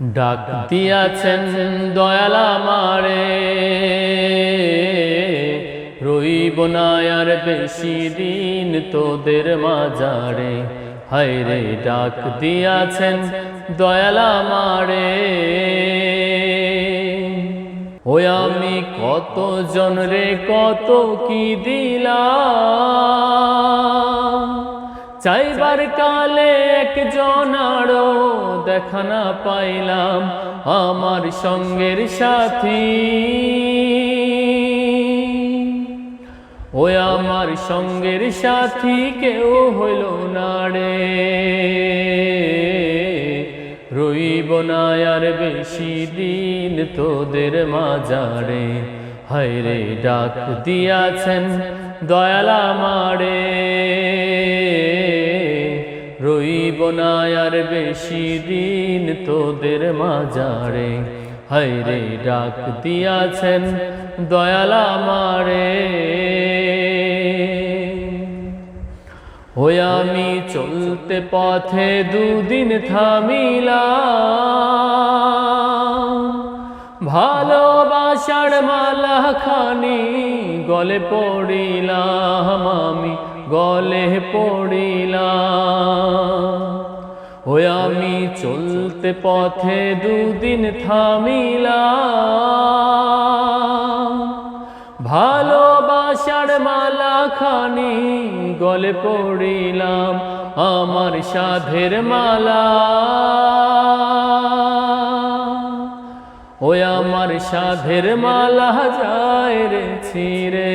ডাক দিয়াছেন দয়াল আমারে। রইব না আর বেশি দিন তোদের মাজারে হায় রে, ডাক দিয়াছেন দয়ালা মারে ওই আমি কত জন রে, কত কি দিলাম। চাইবার কালে আরও দেখা না পাইলাম আমার সঙ্গের সাথী। ওই আমার সঙ্গের সাথী কেউ হইল না রে। রইব না আর বেশি দিন তোদের মাজারে হায় রে, ডাক দিয়াছেন দয়ালা রইব না আর বেশি দিন তোদের মাজারে। হায় রে, ডাক দিয়াছেন দয়ালা মারে ওই আমি চলতে পথে দুদিন থামিলাম। ভালোবাসার মালা খানি গলে পড়িলাম আমি, গলে পড়িলাম। ওই আমি চলতে পথে দুদিন থামিলাম। ভালোবাসার মালা খানি গলে পড়িলাম আমার সাধের মালা। ওই আমার সাধের মালা যায় রে ছিরে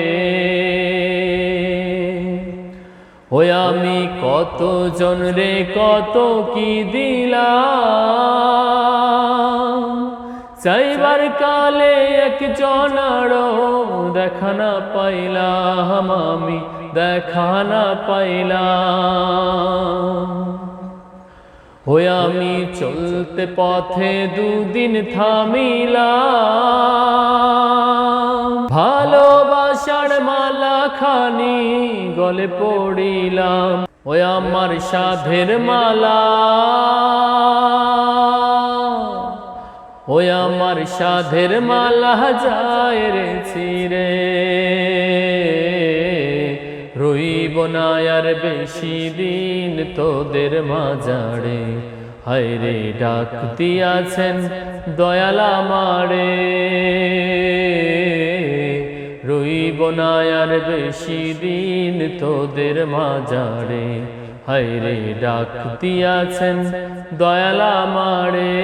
ওই আমি কত জন রে, কত কি দিলাম? চাইবার কালে একজন আরও দেখা না পাইলাম আমি, দেখা না পাইলাম। ওই আমি চলতে পথে দুদিন থামিলাম। গলে পড়িলাম, ওই আমার সাধের মালা। ওই আমার সাধের মালা যায় রে চিরে রইব না আর বেশি দিন তোদের মাজারে হায় রে, ডাক দিয়াছেন দয়ালা আমারে। রইব আর বেশি দিন তোদের মাজারে হাইরে ডাক দিয়াছেন দয়ালা আমারে